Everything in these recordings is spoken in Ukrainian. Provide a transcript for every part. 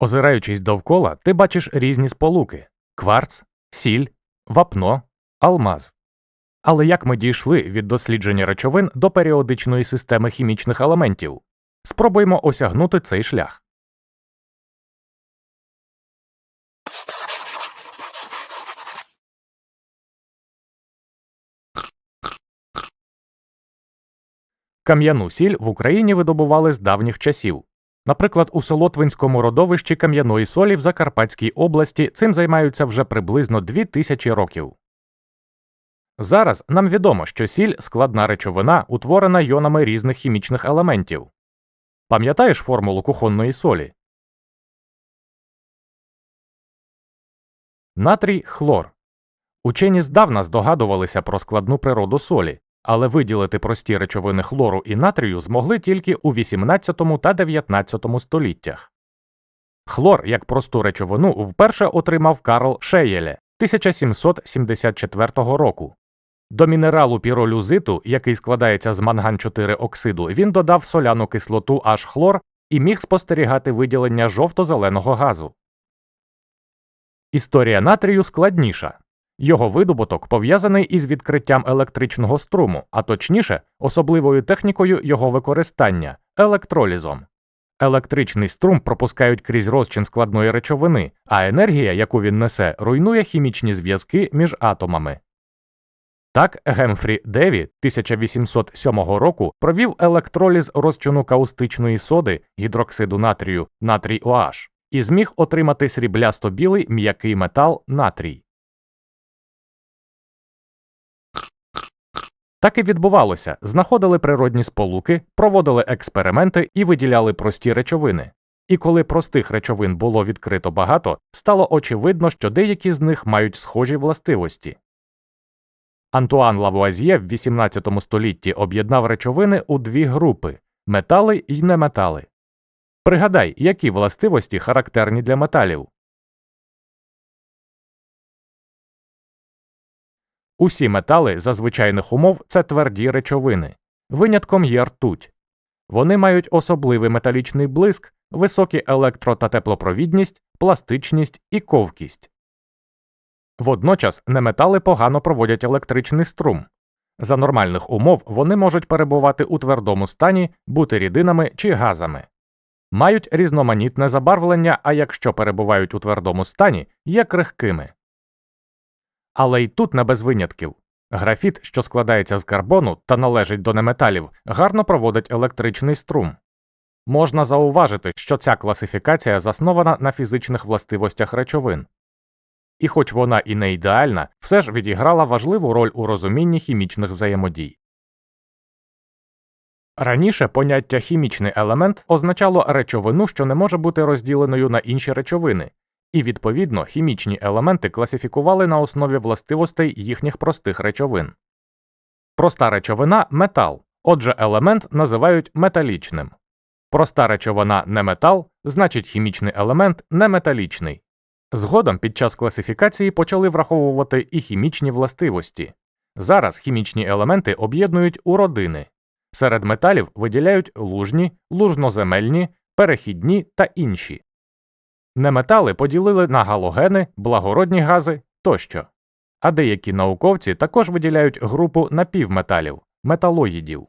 Озираючись довкола, ти бачиш різні сполуки кварц, сіль, вапно, алмаз. Але як ми дійшли від дослідження речовин до періодичної системи хімічних елементів? Спробуємо осягнути цей шлях. Кам'яну сіль в Україні видобували з давніх часів. Наприклад, у Солотвинському родовищі кам'яної солі в Закарпатській області цим займаються вже приблизно 2000 років. Зараз нам відомо, що сіль складна речовина, утворена йонами різних хімічних елементів. Пам'ятаєш формулу кухонної солі? Натрій хлор. Учені здавна здогадувалися про складну природу солі, але виділити прості речовини хлору і натрію змогли тільки у 18 та 19 століттях. Хлор як просту речовину вперше отримав Карл Шеєле 1774 року. До мінералу піролюзиту, який складається з манган 4 оксиду, він додав соляну кислоту аж хлор і міг спостерігати виділення жовто-зеленого газу. Історія натрію складніша. Його видобуток пов'язаний із відкриттям електричного струму, а точніше, особливою технікою його використання електролізом. Електричний струм пропускають крізь розчин складної речовини, а енергія, яку він несе, руйнує хімічні зв'язки між атомами. Так, Гемфрі Деві 1807 року провів електроліз розчину каустичної соди гідроксиду натрію натрій OH і зміг отримати сріблясто-білий м'який метал натрій. Так і відбувалося знаходили природні сполуки, проводили експерименти і виділяли прості речовини. І коли простих речовин було відкрито багато, стало очевидно, що деякі з них мають схожі властивості. Антуан Лавуазьє в XVIII столітті об'єднав речовини у дві групи метали й неметали. Пригадай, які властивості характерні для металів. Усі метали за звичайних умов це тверді речовини. Винятком є ртуть. Вони мають особливий металічний блиск, високі електро та теплопровідність, пластичність і ковкість. Водночас неметали погано проводять електричний струм. За нормальних умов вони можуть перебувати у твердому стані, бути рідинами чи газами. Мають різноманітне забарвлення, а якщо перебувають у твердому стані, є крихкими. Але й тут не без винятків. Графіт, що складається з карбону та належить до неметалів, гарно проводить електричний струм. Можна зауважити, що ця класифікація заснована на фізичних властивостях речовин. І хоч вона і не ідеальна, все ж відіграла важливу роль у розумінні хімічних взаємодій. Раніше поняття хімічний елемент означало речовину, що не може бути розділеною на інші речовини, і, відповідно, хімічні елементи класифікували на основі властивостей їхніх простих речовин. Проста речовина метал, отже, елемент називають металічним. Проста речовина не метал, значить хімічний елемент неметалічний. Згодом під час класифікації почали враховувати і хімічні властивості. Зараз хімічні елементи об'єднують у родини. Серед металів виділяють лужні, лужноземельні, перехідні та інші. Неметали поділили на галогени, благородні гази тощо. А деякі науковці також виділяють групу напівметалів металоїдів.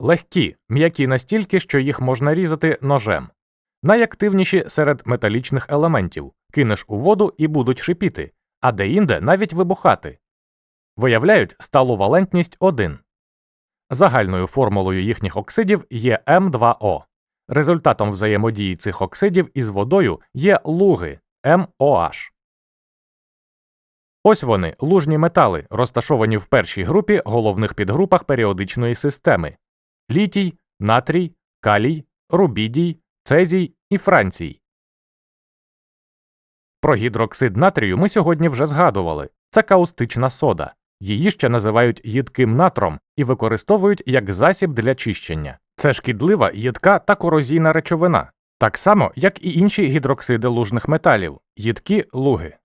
Легкі, м'які настільки, що їх можна різати ножем. Найактивніші серед металічних елементів кинеш у воду і будуть шипіти, а деінде навіть вибухати. Виявляють сталу валентність 1. Загальною формулою їхніх оксидів є М2О. Результатом взаємодії цих оксидів із водою є луги МОH. Ось вони лужні метали, розташовані в першій групі головних підгрупах періодичної системи літій, натрій, калій, рубідій, цезій і францій. Про гідроксид натрію ми сьогодні вже згадували це каустична сода. Її ще називають їдким натром і використовують як засіб для чищення. Це шкідлива, їдка та корозійна речовина, так само, як і інші гідроксиди лужних металів, їдкі луги.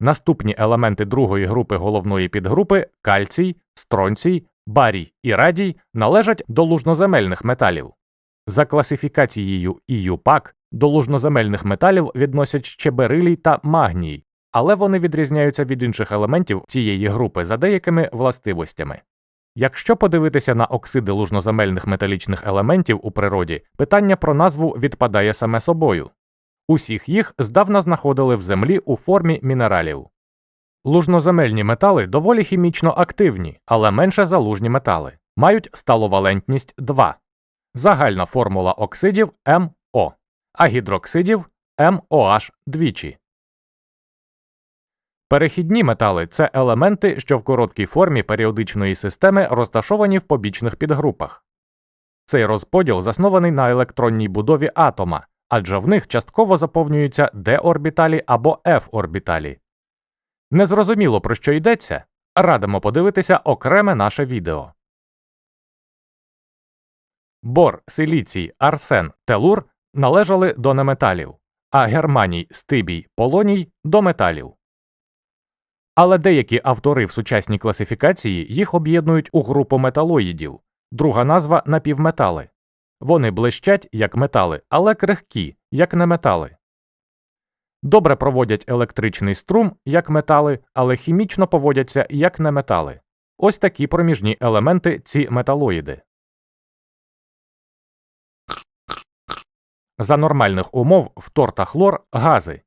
Наступні елементи другої групи головної підгрупи кальцій, стронцій, Барій і радій належать до лужноземельних металів. За класифікацією ІЮПАК до лужноземельних металів відносять ще берилій та магній, але вони відрізняються від інших елементів цієї групи за деякими властивостями. Якщо подивитися на оксиди лужноземельних металічних елементів у природі, питання про назву відпадає саме собою. Усіх їх здавна знаходили в землі у формі мінералів. Лужноземельні метали доволі хімічно активні, але менше за лужні метали, мають сталовалентність 2. Загальна формула оксидів МО, а гідроксидів МОH двічі. Перехідні метали це елементи, що в короткій формі періодичної системи розташовані в побічних підгрупах. Цей розподіл заснований на електронній будові атома, адже в них частково заповнюються d-орбіталі або f-орбіталі. Незрозуміло про що йдеться, радимо подивитися окреме наше відео. Бор, силіцій, арсен, телур належали до неметалів, а германій, стибій, полоній до металів. Але деякі автори в сучасній класифікації їх об'єднують у групу металоїдів, друга назва напівметали. Вони блищать як метали, але крихкі, як неметали. Добре проводять електричний струм як метали, але хімічно поводяться як неметали. Ось такі проміжні елементи ці металоїди. За нормальних умов фтор та хлор гази,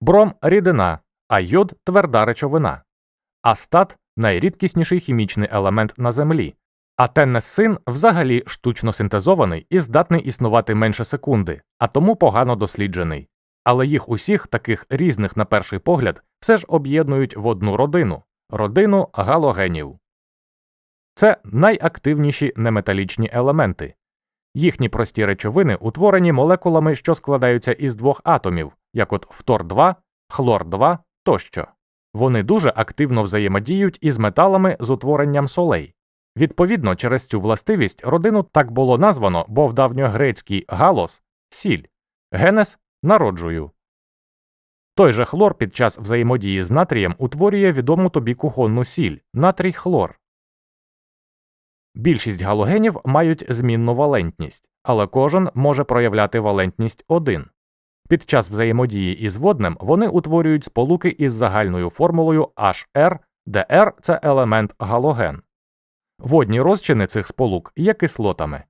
бром рідина, а йод тверда речовина, астат найрідкісніший хімічний елемент на землі, а теннессин взагалі штучно синтезований і здатний існувати менше секунди, а тому погано досліджений. Але їх усіх, таких різних на перший погляд, все ж об'єднують в одну родину родину галогенів. Це найактивніші неметалічні елементи. Їхні прості речовини утворені молекулами, що складаються із двох атомів, як от фтор 2, хлор 2 тощо. Вони дуже активно взаємодіють із металами з утворенням солей. Відповідно, через цю властивість родину так було названо, бо в давньогрецький галос сіль, генес народжую. Той же хлор під час взаємодії з натрієм утворює відому тобі кухонну сіль натрій хлор. Більшість галогенів мають змінну валентність, але кожен може проявляти валентність 1. Під час взаємодії із водним вони утворюють сполуки із загальною формулою HR, де R – це елемент галоген. Водні розчини цих сполук є кислотами.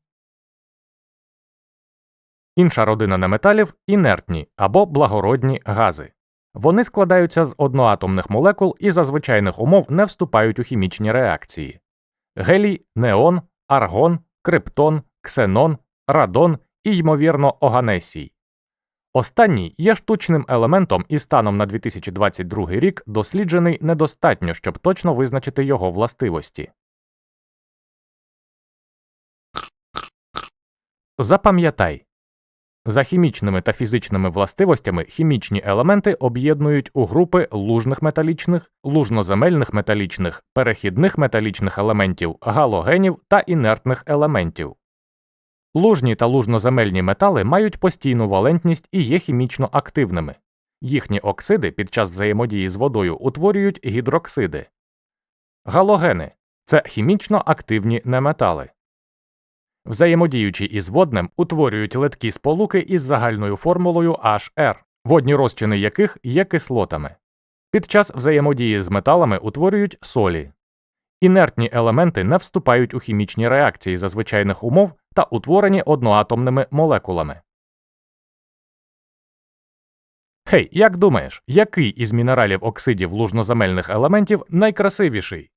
Інша родина неметалів інертні або благородні гази. Вони складаються з одноатомних молекул і за звичайних умов не вступають у хімічні реакції. Гелій, неон, аргон, криптон, ксенон, радон і, ймовірно, оганесій. Останній є штучним елементом і станом на 2022 рік досліджений недостатньо, щоб точно визначити його властивості. Запам'ятай за хімічними та фізичними властивостями хімічні елементи об'єднують у групи лужних металічних, лужноземельних металічних, перехідних металічних елементів, галогенів та інертних елементів. Лужні та лужноземельні метали мають постійну валентність і є хімічно активними. Їхні оксиди під час взаємодії з водою утворюють гідроксиди. Галогени це хімічно активні неметали. Взаємодіючи із водним, утворюють литкі сполуки із загальною формулою HR, водні розчини яких є кислотами. Під час взаємодії з металами утворюють солі. Інертні елементи не вступають у хімічні реакції за звичайних умов та утворені одноатомними молекулами. Хей, як думаєш, який із мінералів оксидів лужноземельних елементів найкрасивіший?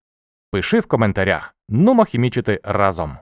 Пиши в коментарях, нумо хімічити разом.